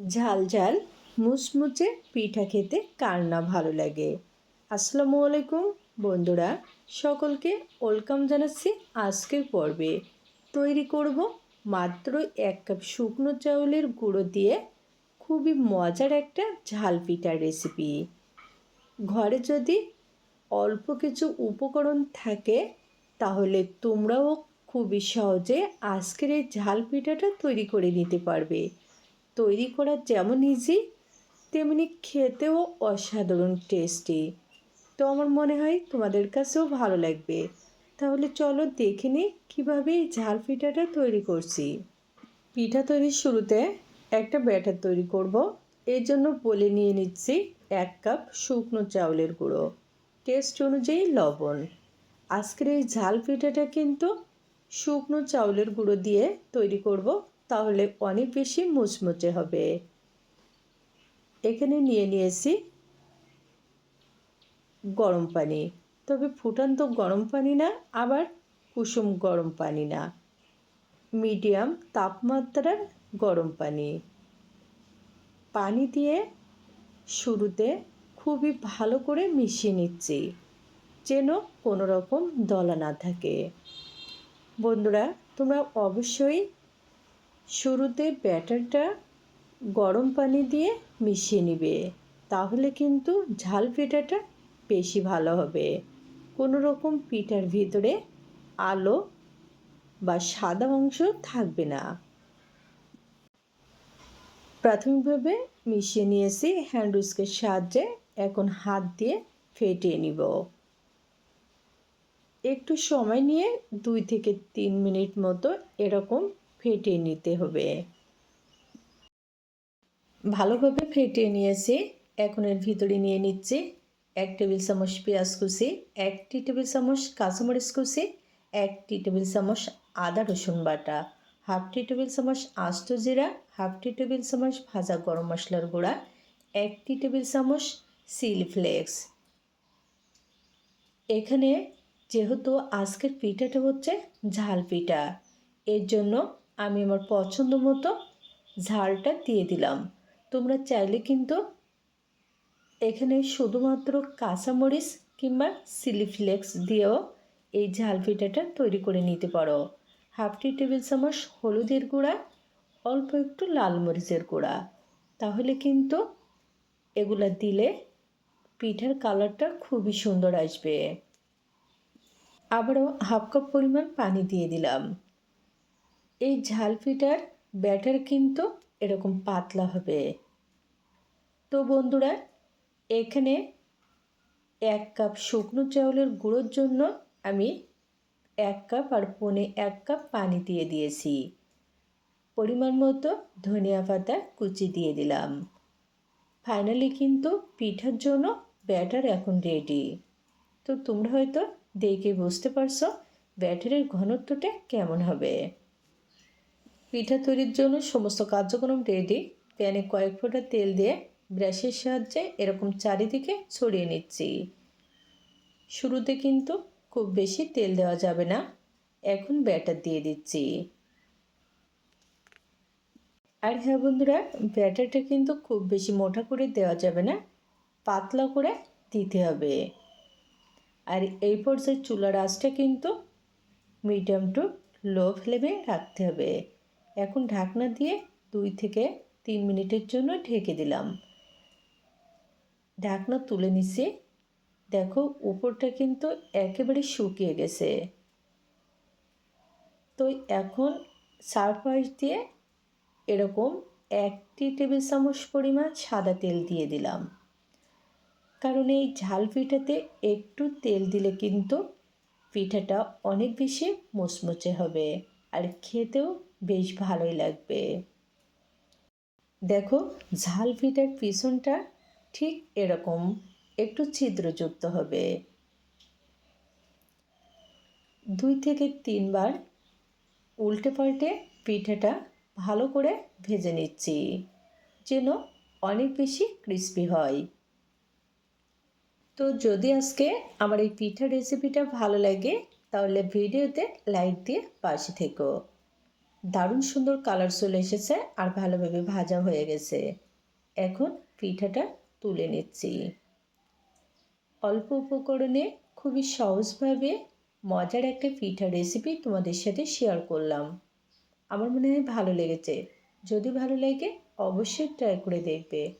ঝাল ঝাল মুচমুচে পিঠা খেতে কার না ভালো লাগে। আসসালামু আলাইকুম বন্ধুরা, সকলকে ওয়েলকাম জানাচ্ছি আজকের পর্বে। তৈরি করব মাত্র এক কাপ শুকনো চাউলের গুঁড়ো দিয়ে খুবই মজার একটা ঝাল পিঠার রেসিপি ঘরে যদি অল্প কিছু উপকরণ থাকে, তাহলে তোমরাও খুবই সহজে আজকের এই ঝাল পিঠাটা তৈরি করে নিতে পারবে। তৈরি করা যেমন ইজি তেমনি খেতেও অসাধারণ টেস্টি তো আমার মনে হয় তোমাদের কাছেও ভালো লাগবে। তাহলে চলো দেখে নিই কীভাবে এই ঝাল পিঠাটা তৈরি করছি। পিঠা তৈরির শুরুতে একটা ব্যাটার তৈরি করব। এর জন্য বলে নিয়ে নিচ্ছি এক কাপ শুকনো চাউলের গুঁড়ো। টেস্ট অনুযায়ী লবণ। আজকের এই ঝাল পিঠাটা কিন্তু শুকনো চাউলের গুঁড়ো দিয়ে তৈরি করব। তাহলে অনেক বেশি মুচমুচে হবে। এখানে নিয়ে নিয়েছি গরম পানি। তবে ফুটান্ত গরম পানি না, আবার কুসুম গরম পানি না। মিডিয়াম তাপমাত্রার গরম পানি। পানি দিয়ে শুরুতে খুবই ভালো করে মিশিয়ে নিচ্ছি, যেন কোনো রকম দলা না থাকে। বন্ধুরা, তোমরা অবশ্যই শুরুতে ব্যাটারটা গরম পানি দিয়ে মিশিয়ে নিবে, তাহলে কিন্তু ঝাল পিঠাটা বেশি ভালো হবে। কোনো রকম পিঠার ভিতরে আলো বা সাদা অংশ থাকবে না। প্রাথমিকভাবে মিশিয়ে নিয়েছি হ্যান্ড উস্কের সাহায্যে, এখন হাত দিয়ে ফেটিয়ে নিব। একটু সময় নিয়ে দুই থেকে তিন মিনিট মতো এরকম ফেটিয়ে নিতে হবে। ভালোভাবে ফেটিয়ে নিয়েছি। এখন এর ভিতরে নিয়ে নিচ্ছি এক টেবিল চামচ পেঁয়াজ কুচি, একটি টেবিল চামচ কাঁচামরিচ কুচি, একটি টেবিল চামচ আদা রসুন বাটা হাফ টি টেবিল চামচ আস্ত জিরা হাফ টি টেবিল চামচ ভাজা গরম মশলার গুঁড়া, একটি টেবিল চামচ সিল ফ্লেক্স। এখানে যেহেতু আজকের পিঠাটা হচ্ছে ঝাল পিঠা, এর জন্য আমি আমার পছন্দ মতো ঝালটা দিয়ে দিলাম। তোমরা চাইলে কিন্তু এখানে শুধুমাত্র কাঁচামরিচ কিংবা সিলি ফ্লেক্স দিয়েও এই ঝাল পিঠাটা তৈরি করে নিতে পারো। হাফ টি টেবিল চামচ হলুদের গুঁড়া, অল্প একটু লাল মরিচের গুঁড়া। তাহলে কিন্তু এগুলা দিলে পিঠার কালারটা খুবই সুন্দর আসবে। আবারও হাফ কাপ পরিমাণ পানি দিয়ে দিলাম। এই ঝাল পিঠার ব্যাটার কিন্তু এরকম পাতলা হবে। তো বন্ধুরা, এখানে এক কাপ শুকনো চাউলের গুঁড়োর জন্য আমি এক কাপ আর পনে এক কাপ পানি দিয়ে দিয়েছি। পরিমাণ মতো ধনিয়া পাতা কুচি দিয়ে দিলাম। ফাইনালি কিন্তু পিঠার জন্য ব্যাটার এখন রেডি। তো তোমরা হয়তো দেখে বুঝতে পারছ ব্যাটারের ঘনত্বটা কেমন হবে। পিঠা তৈরির জন্য সমস্ত কার্যক্রম রেডি প্যানে কয়েক ফোঁটা তেল দিয়ে ব্রাশের সাহায্যে এরকম চারিদিকে ছড়িয়ে নিচ্ছি। শুরুতে কিন্তু খুব বেশি তেল দেওয়া যাবে না। এখন ব্যাটার দিয়ে দিচ্ছি। আর হ্যাঁ বন্ধুরা, ব্যাটারটা কিন্তু খুব বেশি মোটা করে দেওয়া যাবে না, পাতলা করে দিতে হবে। আর এই পর্যায়ে চুলার আঁচটা কিন্তু মিডিয়াম টু লো ফ্লেমে রাখতে হবে। এখন ঢাকনা দিয়ে দুই থেকে তিন মিনিটের জন্য ঢেকে দিলাম। ঢাকনা তুলে নিছি দেখো, উপরটা কিন্তু একেবারে শুকিয়ে গেছে। তো এখন সারপ্রাইজ দিয়ে এরকম একটি টেবিল চামচ পরিমাণ সাদা তেল দিয়ে দিলাম। কারণ এই ঝাল পিঠাতে একটু তেল দিলে কিন্তু পিঠাটা অনেক বেশি মুচমুচে হবে। আর খেতেও বেশ ভালোই লাগবে। দেখো, ঝাল পিঠার পিছনটা ঠিক এরকম, একটু ছিদ্রযুক্ত হবে। দুই থেকে তিনবার উল্টে পাল্টে পিঠাটা ভালো করে ভেজে নিচ্ছি, যেন অনেক বেশি ক্রিস্পি হয়। তো যদি আজকে আমার এই পিঠা রেসিপিটা ভালো লাগে, তাহলে ভিডিওতে লাইক দিয়ে পাশে থেকো। দারুণ সুন্দর কালার চলে এসেছে আর ভালোভাবে ভাজা হয়ে গেছে। এখন পিঠাটা তুলে নিচ্ছি। অল্প উপকরণে খুবই সহজভাবে মজার একটা পিঠা রেসিপি তোমাদের সাথে শেয়ার করলাম। আমার মনে হয় ভালো লেগেছে। যদি ভালো লাগে অবশ্যই ট্রাই করে দেখবে।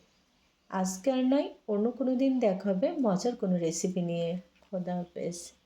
আজকে আর নয়, অন্য কোনো দিন দেখা হবে মজার কোনো রেসিপি নিয়ে। খোদা হাফেজ।